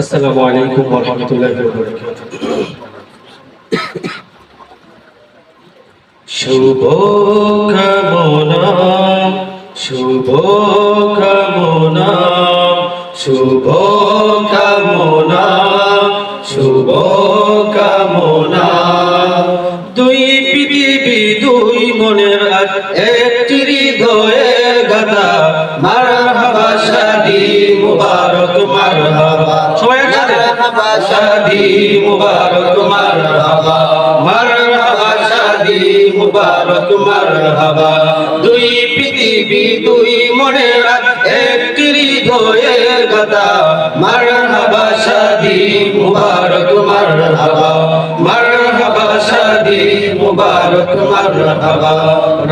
আসসালামু আলাইকুম ওয়া রাহমাতুল্লাহি ওয়া বারাকাতুহু। শুভ কামনা শুভ কামনা শুভ কামনা শুভ কামনা। দুই পৃথিবী, দুই মনের একটি হৃদয়ের মারহাবা শাদি মুবারক মারহাবা। মারহাবা শাদি মুবারক মারহাবা। দুই পৃথিবী, দুই মনের আজ একটি হৃদয়ের গাথা মারহাবা শাদি মুবারক মারহাবা। মারহাবা শাদি মুবারক মারহাবা।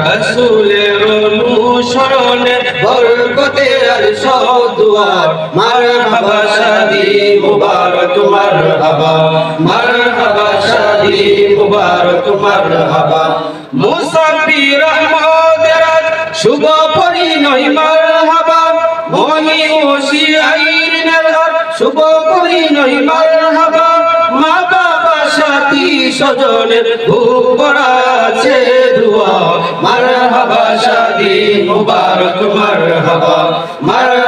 রাসূলের অনুসরণে বরকতে আর সদুয়ার মারহাবা, শাদি মুবারক, মারহাবা। মারহাবা, শাদি মুবারক, মারহাবা। মুসাফির আহমদের শুভ পরিণয়, মারহাবা। মহি ওসি আইনের আর শুভ পরিণয়, মারহাবা। মা বাবা সাথী স্বজনের বুক ভরা আছে দুয়া। মারহাবা, শাদি মুবারক, মারহাবা। মারহাবা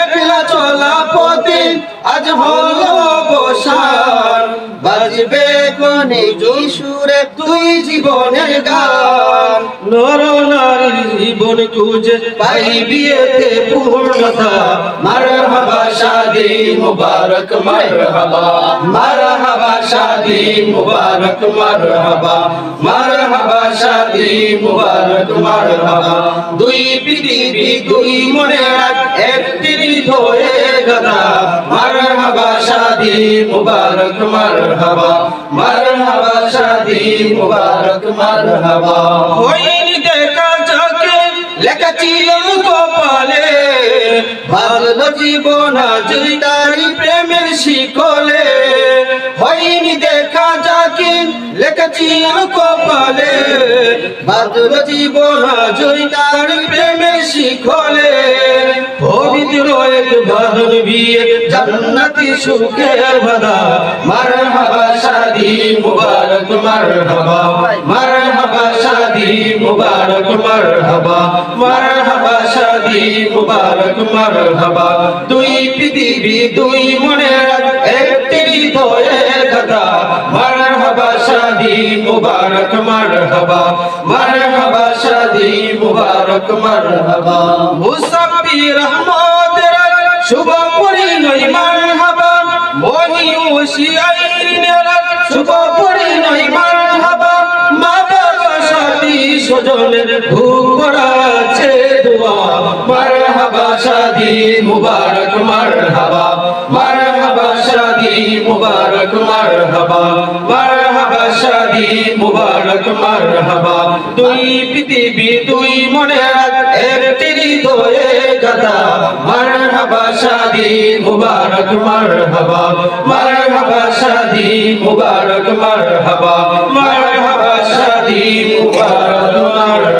আজ হলো বসাল বাজবে কোনে সুরে তুই জীবনের গান। নর নারীর জীবন খুঁজে পাইবি এতে পূর্ণতা। মারহাবা শাদি মুবারক মারহাবা মারহাবা শাদি মুবারক মারহাবা মারহাবা শাদি মুবারক মারহাবা দুই পৃথিবী, দুই মনে একটি হয়ে গদা মারহাবা মুবারক, মারহাবা। মারহাবা, শাদি, মুবারক, মারহাবা। হইনি দেখা যাকে লেখা ছিল কপালে। ভালো জীবন আজ তারি প্রেমের শিকলে। হয়নি দেখা যাকে লেখা ছিল কপালে। ভালো জীবন আজ তারি প্রেমের শিকলে পবিত্র এক বাঁধন বিয়ে, জান্নাতি সুখের বাধা। মারহাবা, শাদি মুবারক, মারহাবা। মারহাবা, শাদি মুবারক, মারহাবা। মারহাবা, শাদি মুবারক, মারহাবা। দুই পৃথিবী, দুই মনের একটি হৃদয়ের কথা। মারহাবা শাদি মুবারক, মারহাবা। মারহাবা, শাদি মুবারক, মারহাবা। মুসাফির আহমদের শুভ পরিণয় মারহাবা। মনি ওসি আইনের শুভ পরিণয় মারহাবা। মা বাবা সাথী স্বজনের ভুক ভরা আছে দোয়া। মারহাবা, শাদি মুবারক, মারহাবা। মারহাবা, শাদি মুবারক, মারহাবা। মারহাবা শাদি মুবারক মারহাবা দুই পৃথিবী, দুই মনে একটি হৃদয়ে গাথা। মারহাবা, শাদি মুবারক, মারহাবা। মারহাবা, শাদি মুবারক, মারহাবা। মারহাবা, শাদি মুবারক।